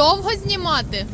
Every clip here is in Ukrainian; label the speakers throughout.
Speaker 1: Довго знімати?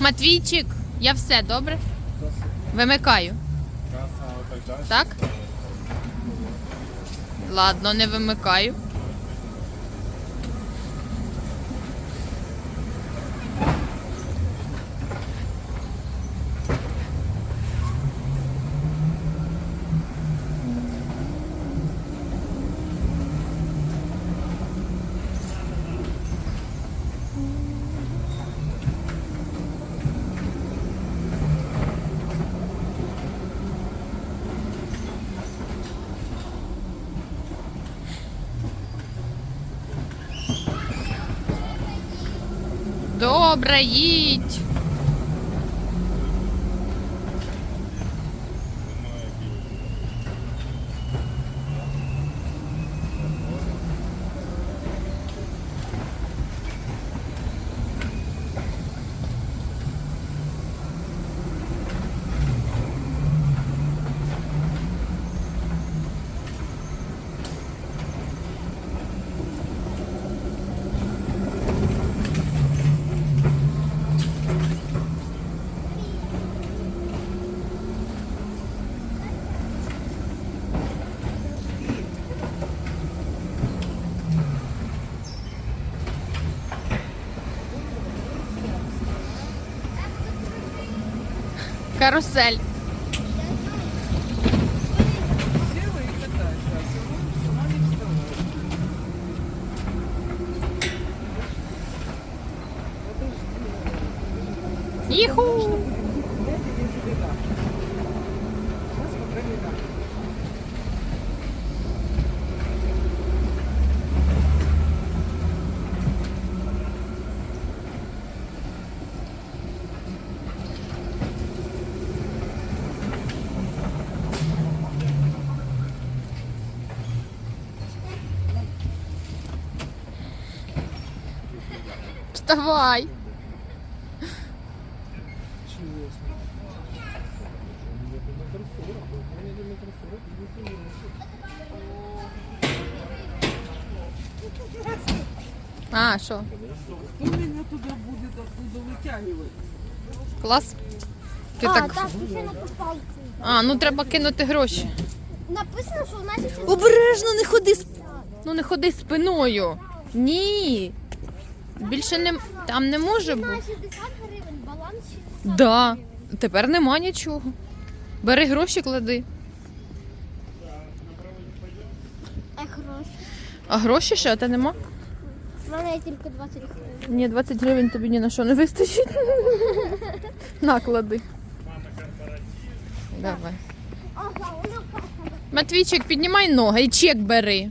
Speaker 1: Матвійчик, я все добре? Вимикаю. Так? Ладно, не вимикаю. Добре.
Speaker 2: Вставай.
Speaker 1: Їху. Вставай. А, що?
Speaker 2: Кто меня туда будет оттуда вытягивать?
Speaker 1: Клас? Ти
Speaker 3: а,
Speaker 1: так.
Speaker 3: так, ще на.
Speaker 1: А, ну треба кинути гроші.
Speaker 3: Написано, що у нас ще
Speaker 1: Обережно не ходи з. Ну не ходи спиною. Ні. Більше не там не може бути.
Speaker 3: 60 гривень, баланс 60.
Speaker 1: Да. Тепер нема нічого. Бери гроші, клади.
Speaker 3: А гроші?
Speaker 1: А гроші ще та нема?
Speaker 3: У мене є тільки 20 гривень.
Speaker 1: Ні, 20 гривень тобі ні на що не вистачить. Наклади. Давай.
Speaker 3: Ага, воно.
Speaker 1: Матвійчик, піднімай ноги і чек бери.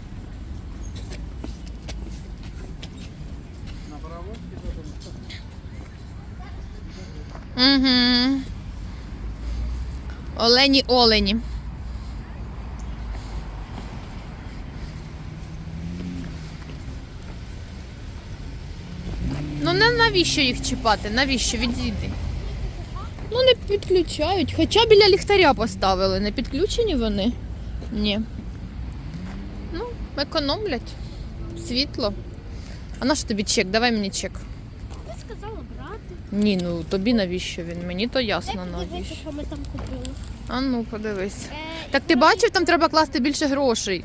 Speaker 1: Угу. Олені олені. Ну не навіщо їх чіпати? Навіщо відійди? Ну не підключають. Хоча біля ліхтаря поставили. Не підключені вони? Ні. Ну, економлять. Світло. А на що тобі чек? Давай мені чек.
Speaker 3: Ти сказала брати.
Speaker 1: Ні, ну тобі навіщо він? Мені то ясно
Speaker 3: Дай подивися,
Speaker 1: навіщо.
Speaker 3: що ми там купили.
Speaker 1: А ну, подивись.
Speaker 3: Е,
Speaker 1: Так ти бачив, там треба класти більше грошей.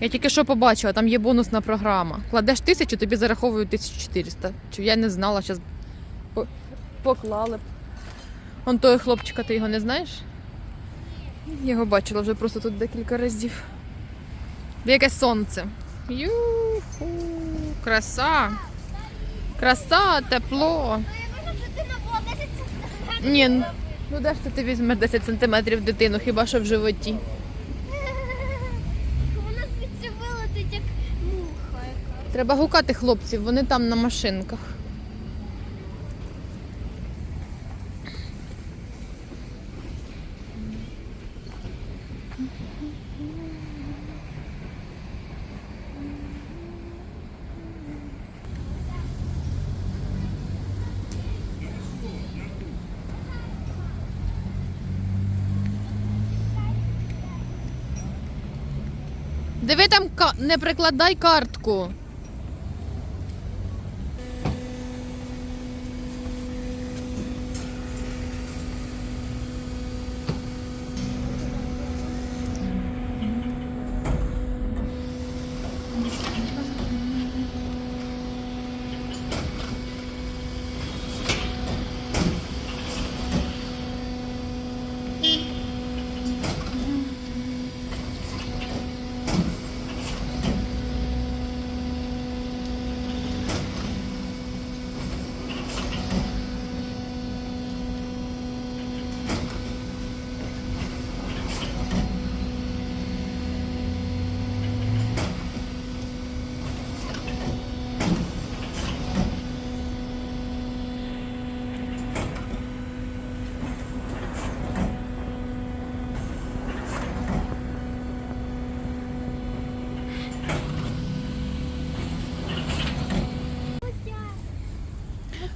Speaker 1: Я тільки що побачила, там є бонусна програма. Кладеш тисячу, тобі зараховують 1400. Чи я не знала, зараз поклали б. Он той хлопчика, ти його не знаєш? Його бачила вже просто тут декілька разів. Де яке сонце. Юху, краса. Краса, тепло.
Speaker 3: Моя дитина була 10 сантиметрів.
Speaker 1: Ні, ну де ж ти візьмеш 10 сантиметрів дитину, хіба що в животі.
Speaker 3: Вона звідси вилетить, як муха.
Speaker 1: Треба гукати хлопців, вони там на машинках. Диви там не прикладай картку.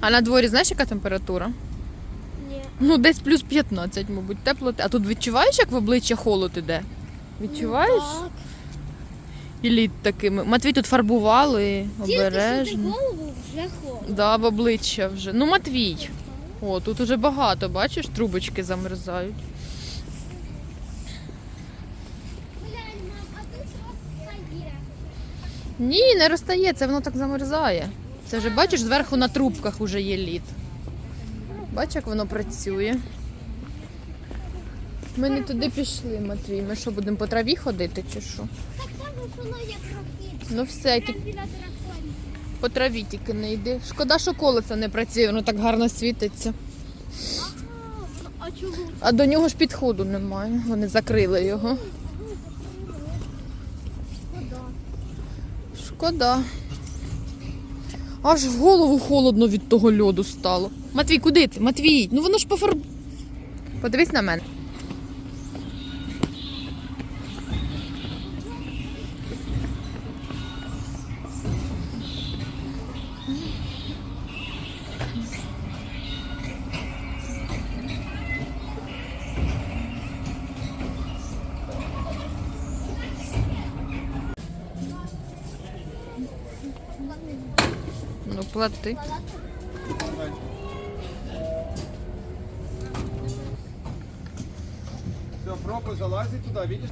Speaker 1: А на дворі знаєш, яка температура?
Speaker 3: Ні.
Speaker 1: Ну, десь плюс 15, мабуть, тепло. А тут відчуваєш, як в обличчя холод іде? Відчуваєш?
Speaker 3: Так.
Speaker 1: І лід такими. Матвій тут фарбували
Speaker 3: Тільки сюди голову вже холодно.
Speaker 1: Да, в обличчя вже. Ну, Матвій. О, тут уже багато, бачиш, трубочки замерзають. Ні, не розстається, воно так замерзає. Це вже бачиш, зверху на трубках вже є лід. Бачиш, як воно працює. Ми не туди пішли, Матвій. Ми що, будемо по траві ходити чи що?
Speaker 3: Так там.
Speaker 1: Ну все, тільки по траві тільки не йди. Шкода, що колесо не працює, воно так гарно світиться.
Speaker 3: А чого?
Speaker 1: А до нього ж підходу немає. Вони закрили його.
Speaker 3: Вода.
Speaker 1: Шкода. Аж в голову холодно від того льоду стало. Матвій, куди ти? Матвій, ну воно ж пофарб... Подивись на мене. Плати.
Speaker 4: Все, пробуй залазить туда, видишь?